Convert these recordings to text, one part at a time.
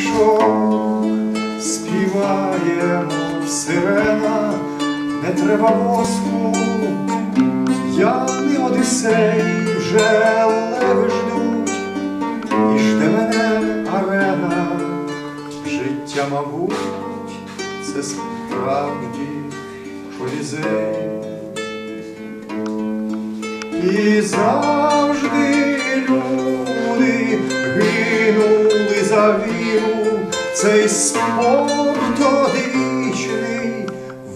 стишок співаємо сирена, не треба воску, я не Одисей, вже леви ждуть, і жде мене арена, життя, мабуть, це справді колізей. І завжди люди за віру, цей спорт одичний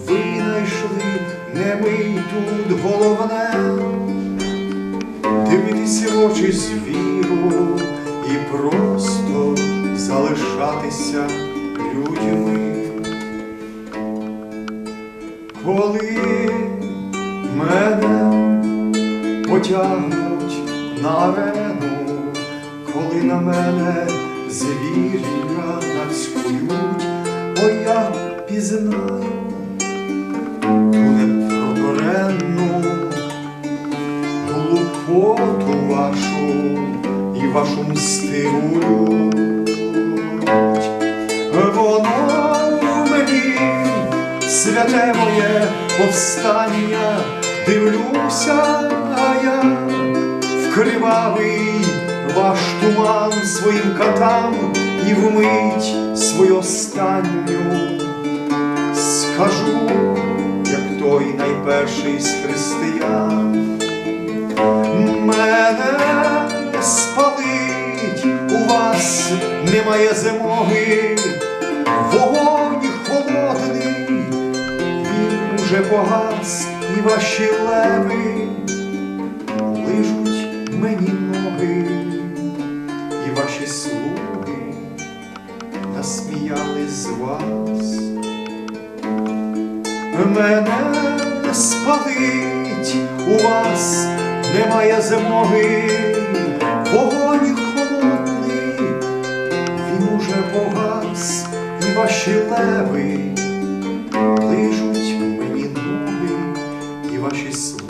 винайшли не ми тут головне, дивитися в очі звіру і просто залишатися людьми. Коли мене потягнуть на арену, коли на мене звір'я нацькують, о я пізнаю ту непроторенну глупоту вашу і вашу мстиву. Воно в мені святе моє повстання, дивлюся я в кривавий ваш туман своїм катам і вмить свою останню скажу, як той найперший з християн. Мене спалить, у вас немає зимоги, вогонь холодний, він уже погас, і ваші леви ваші слуги насміяли з вас. Мене спалить, у вас немає зимоги, вогонь холодний, він уже погас, і ваші леви лижуть мені ноги, і ваші слуги